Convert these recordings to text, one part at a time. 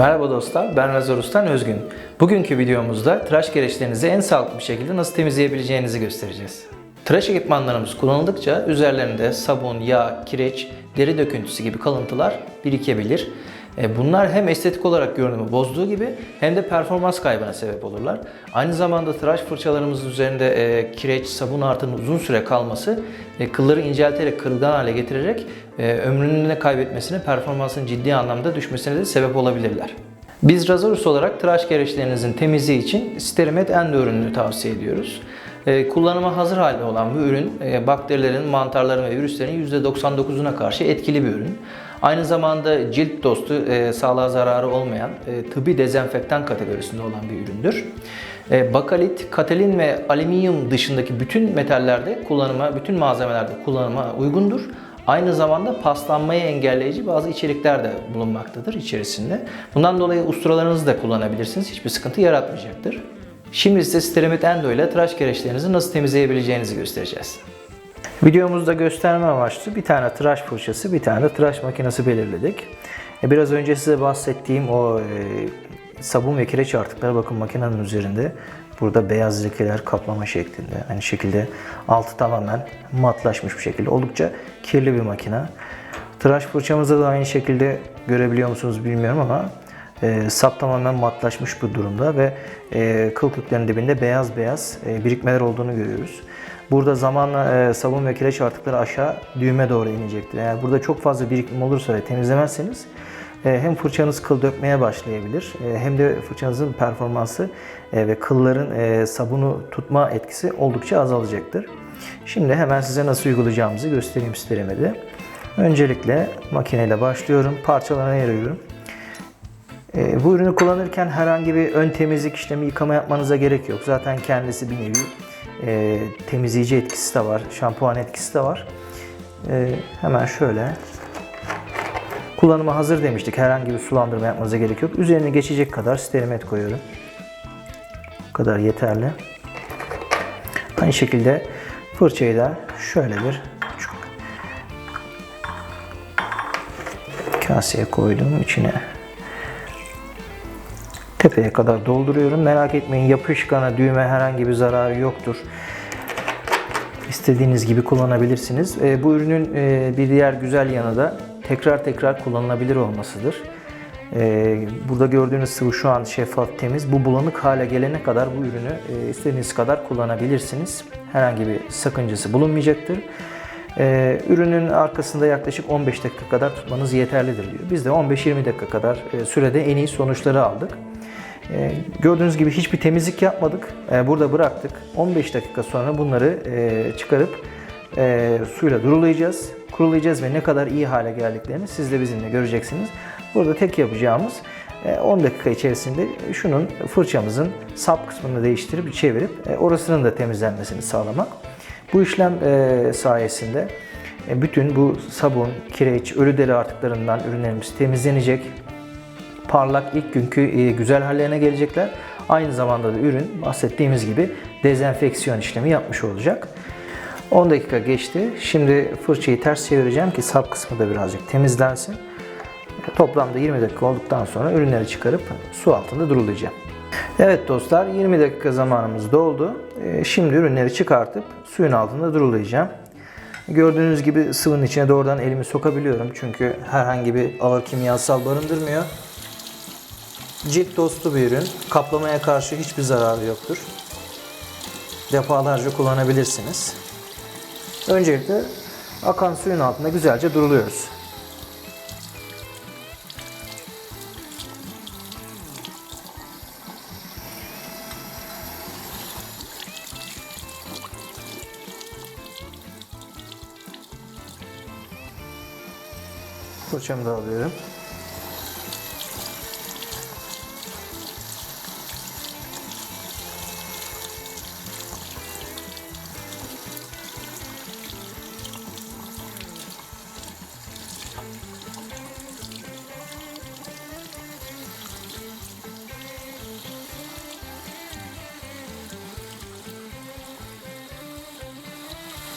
Merhaba dostlar, ben Razor Ustan Özgün. Bugünkü videomuzda tıraş gereçlerinizi en sağlıklı bir şekilde nasıl temizleyebileceğinizi göstereceğiz. Tıraş ekipmanlarımız kullanıldıkça üzerlerinde sabun, yağ, kireç, deri döküntüsü gibi kalıntılar birikebilir. E, Bunlar hem estetik olarak görünümü bozduğu gibi hem de performans kaybına sebep olurlar. Aynı zamanda tıraş fırçalarımızın üzerinde e, kireç, sabun artının uzun süre kalması e, kılları incelterek kırılgan hale getirerek ömrünün de kaybetmesine, performansın ciddi anlamda düşmesine de sebep olabilirler. Biz Razorus olarak tıraş gereçlerinizin temizliği için Sterimet Endo ürününü tavsiye ediyoruz. Kullanıma hazır halde olan bu ürün bakterilerin, mantarların ve virüslerin %99'una karşı etkili bir ürün. Aynı zamanda cilt dostu, e, sağlığa zararı olmayan, e, tıbbi dezenfektan kategorisinde olan bir üründür. E, bakalit, katalin ve alüminyum dışındaki bütün metallerde kullanıma, bütün malzemelerde kullanıma uygundur. Aynı zamanda paslanmayı engelleyici bazı içerikler de bulunmaktadır içerisinde. Bundan dolayı usturalarınızı da kullanabilirsiniz. Hiçbir sıkıntı yaratmayacaktır. Şimdi size Sterimit Endo ile tıraş gereçlerinizi nasıl temizleyebileceğinizi göstereceğiz. Videomuzda gösterme amaçlı bir tane tıraş fırçası, bir tane de tıraş makinesi belirledik. E, Biraz önce size bahsettiğim o e, sabun ve kireç artıkları bakın makinenin üzerinde burada beyaz lekeler kaplama şeklinde. Aynı şekilde altı tamamen matlaşmış bir şekilde. Oldukça kirli bir makine. Tıraş fırçamızda da aynı şekilde görebiliyor musunuz bilmiyorum ama e, sap tamamen matlaşmış bu durumda ve e, kıl köklerinin dibinde beyaz beyaz e, birikmeler olduğunu görüyoruz. Burada zamanla e, sabun ve kireç artıkları aşağı düğüme doğru inecektir. Eğer burada çok fazla birikim olursa ve temizlemezseniz e, hem fırçanız kıl dökmeye başlayabilir e, hem de fırçanızın performansı e, ve kılların e, sabunu tutma etkisi oldukça azalacaktır. Şimdi hemen size nasıl uygulayacağımızı göstereyim Sterimede. Öncelikle makineyle başlıyorum. Parçalarına ayırıyorum. E, bu ürünü kullanırken herhangi bir ön temizlik işlemi yıkama yapmanıza gerek yok. Zaten kendisi bir nevi e, temizleyici etkisi de var, şampuan etkisi de var. E, hemen şöyle kullanıma hazır demiştik. Herhangi bir sulandırma yapmanıza gerek yok. Üzerine geçecek kadar sterimet koyuyorum. Bu kadar yeterli. Aynı şekilde fırçayı da şöyle bir kaseye koydum içine tepeye kadar dolduruyorum. Merak etmeyin yapışkana, düğme herhangi bir zararı yoktur. İstediğiniz gibi kullanabilirsiniz. E, bu ürünün e, bir diğer güzel yanı da tekrar tekrar kullanılabilir olmasıdır. E, burada gördüğünüz sıvı şu an şeffaf temiz. Bu bulanık hale gelene kadar bu ürünü e, istediğiniz kadar kullanabilirsiniz. Herhangi bir sakıncası bulunmayacaktır. Ee, ürünün arkasında yaklaşık 15 dakika kadar tutmanız yeterlidir diyor. Biz de 15-20 dakika kadar e, sürede en iyi sonuçları aldık. Ee, gördüğünüz gibi hiçbir temizlik yapmadık. Ee, burada bıraktık. 15 dakika sonra bunları e, çıkarıp e, suyla durulayacağız. Kurulayacağız ve ne kadar iyi hale geldiklerini siz de bizimle göreceksiniz. Burada tek yapacağımız e, 10 dakika içerisinde şunun fırçamızın sap kısmını değiştirip çevirip e, orasının da temizlenmesini sağlamak. Bu işlem e, sayesinde e, bütün bu sabun, kireç, ölü deri artıklarından ürünlerimiz temizlenecek. Parlak ilk günkü e, güzel hallerine gelecekler. Aynı zamanda da ürün bahsettiğimiz gibi dezenfeksiyon işlemi yapmış olacak. 10 dakika geçti. Şimdi fırçayı ters çevireceğim ki sap kısmı da birazcık temizlensin. Toplamda 20 dakika olduktan sonra ürünleri çıkarıp su altında durulayacağım. Evet dostlar 20 dakika zamanımız doldu. Ee, Şimdi ürünleri çıkartıp suyun altında durulayacağım. Gördüğünüz gibi sıvının içine doğrudan elimi sokabiliyorum. Çünkü herhangi bir ağır kimyasal barındırmıyor. Cilt dostu bir ürün. Kaplamaya karşı hiçbir zararı yoktur. Defalarca kullanabilirsiniz. Öncelikle akan suyun altında güzelce duruluyoruz. Fırçamı da alıyorum.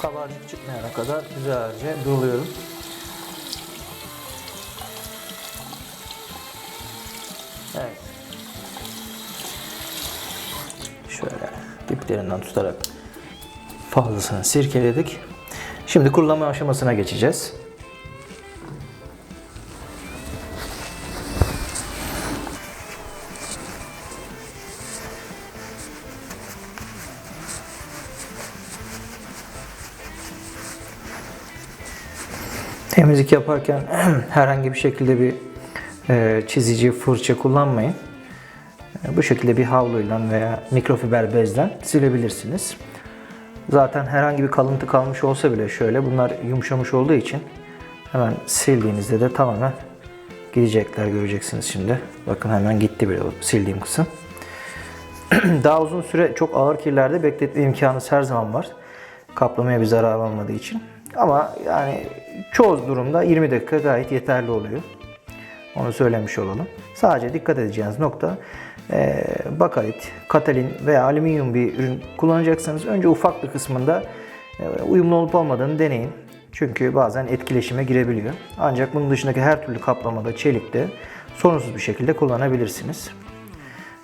kabarcık çıkmayana kadar güzelce doluyorum. Evet. Şöyle diplerinden tutarak fazlasını sirkeledik. Şimdi kurulama aşamasına geçeceğiz. Temizlik yaparken herhangi bir şekilde bir e, çizici, fırça kullanmayın. E, Bu şekilde bir havluyla veya mikrofiber bezden silebilirsiniz. Zaten herhangi bir kalıntı kalmış olsa bile şöyle bunlar yumuşamış olduğu için hemen sildiğinizde de tamamen gidecekler göreceksiniz şimdi. Bakın hemen gitti bile sildiğim kısım. Daha uzun süre çok ağır kirlerde bekletme imkanı her zaman var. Kaplamaya bir zarar olmadığı için. Ama yani çoğu durumda 20 dakika gayet yeterli oluyor. Onu söylemiş olalım. Sadece dikkat edeceğiniz nokta e, bakarit, katalin veya alüminyum bir ürün kullanacaksanız önce ufak bir kısmında e, uyumlu olup olmadığını deneyin. Çünkü bazen etkileşime girebiliyor. Ancak bunun dışındaki her türlü kaplamada, çelikte sorunsuz bir şekilde kullanabilirsiniz.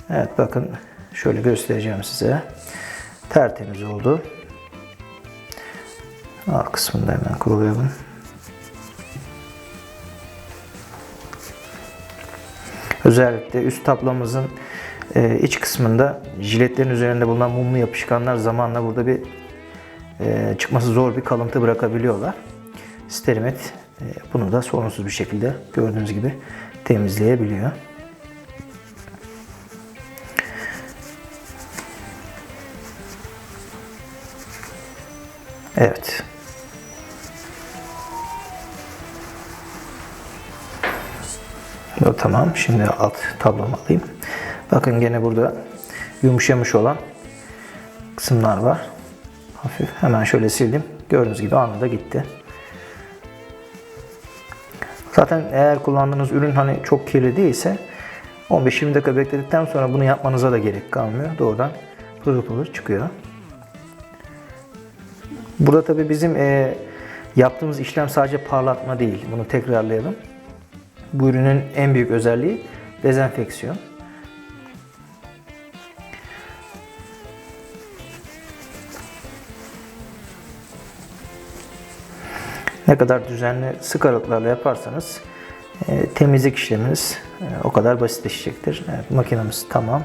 Evet bakın şöyle göstereceğim size. Tertemiz oldu. Alt kısmında hemen kurulayalım. Özellikle üst tablamızın e, iç kısmında jiletlerin üzerinde bulunan mumlu yapışkanlar zamanla burada bir e, çıkması zor bir kalıntı bırakabiliyorlar. Sterimet e, bunu da sorunsuz bir şekilde gördüğünüz gibi temizleyebiliyor. Evet. O tamam. Şimdi alt tablomu alayım. Bakın gene burada yumuşamış olan kısımlar var. Hafif. Hemen şöyle sildim. Gördüğünüz gibi anında gitti. Zaten eğer kullandığınız ürün hani çok kirli değilse 15-20 dakika bekledikten sonra bunu yapmanıza da gerek kalmıyor. Doğrudan pırıl pırıl çıkıyor. Burada tabii bizim e, yaptığımız işlem sadece parlatma değil. Bunu tekrarlayalım. Bu ürünün en büyük özelliği dezenfeksiyon. Ne kadar düzenli sık aralıklarla yaparsanız e, temizlik işleminiz e, o kadar basitleşecektir. Evet, makinemiz tamam.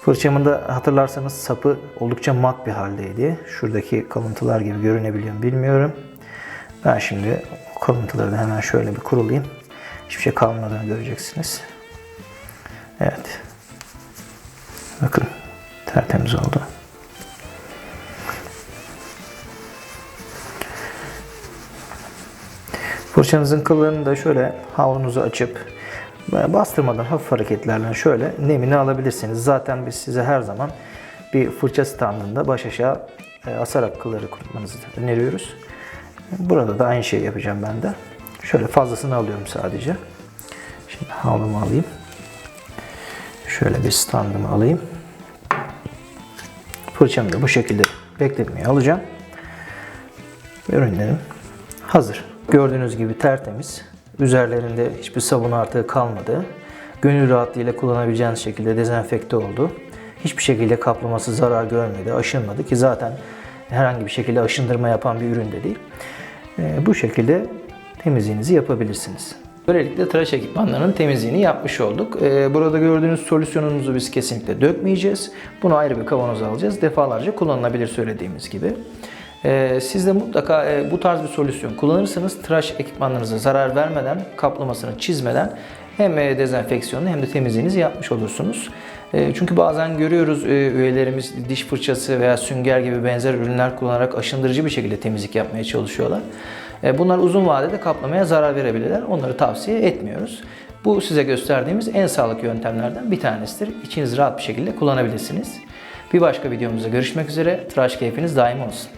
Fırçamın da hatırlarsanız sapı oldukça mat bir haldeydi. Şuradaki kalıntılar gibi görünebiliyor mu bilmiyorum. Ben şimdi kalıntıları da hemen şöyle bir kurulayım. Hiçbir şey kalmadığını göreceksiniz. Evet. Bakın tertemiz oldu. Fırçanızın kıllarını da şöyle havlunuzu açıp bastırmadan hafif hareketlerle şöyle nemini alabilirsiniz. Zaten biz size her zaman bir fırça standında baş aşağı e, asarak kılları kurutmanızı öneriyoruz. Burada da aynı şeyi yapacağım ben de. Şöyle fazlasını alıyorum sadece. Şimdi havlumu alayım. Şöyle bir standımı alayım. Fırçamı da bu şekilde bekletmeye alacağım. Ürünlerim hazır. Gördüğünüz gibi tertemiz. Üzerlerinde hiçbir sabun artığı kalmadı. Gönül rahatlığıyla kullanabileceğiniz şekilde dezenfekte oldu. Hiçbir şekilde kaplaması zarar görmedi, aşınmadı ki zaten herhangi bir şekilde aşındırma yapan bir ürün de değil. Ee, bu şekilde temizliğinizi yapabilirsiniz. Böylelikle tıraş ekipmanlarının temizliğini yapmış olduk. Ee, burada gördüğünüz solüsyonumuzu biz kesinlikle dökmeyeceğiz. Bunu ayrı bir kavanoza alacağız. Defalarca kullanılabilir söylediğimiz gibi. Ee, siz de mutlaka e, bu tarz bir solüsyon kullanırsanız tıraş ekipmanlarınıza zarar vermeden, kaplamasını çizmeden hem e, dezenfeksiyonunu hem de temizliğinizi yapmış olursunuz. E, Çünkü bazen görüyoruz e, üyelerimiz diş fırçası veya sünger gibi benzer ürünler kullanarak aşındırıcı bir şekilde temizlik yapmaya çalışıyorlar. E, Bunlar uzun vadede kaplamaya zarar verebilirler. Onları tavsiye etmiyoruz. Bu size gösterdiğimiz en sağlıklı yöntemlerden bir tanesidir. İçiniz rahat bir şekilde kullanabilirsiniz. Bir başka videomuzda görüşmek üzere. Tıraş keyfiniz daim olsun.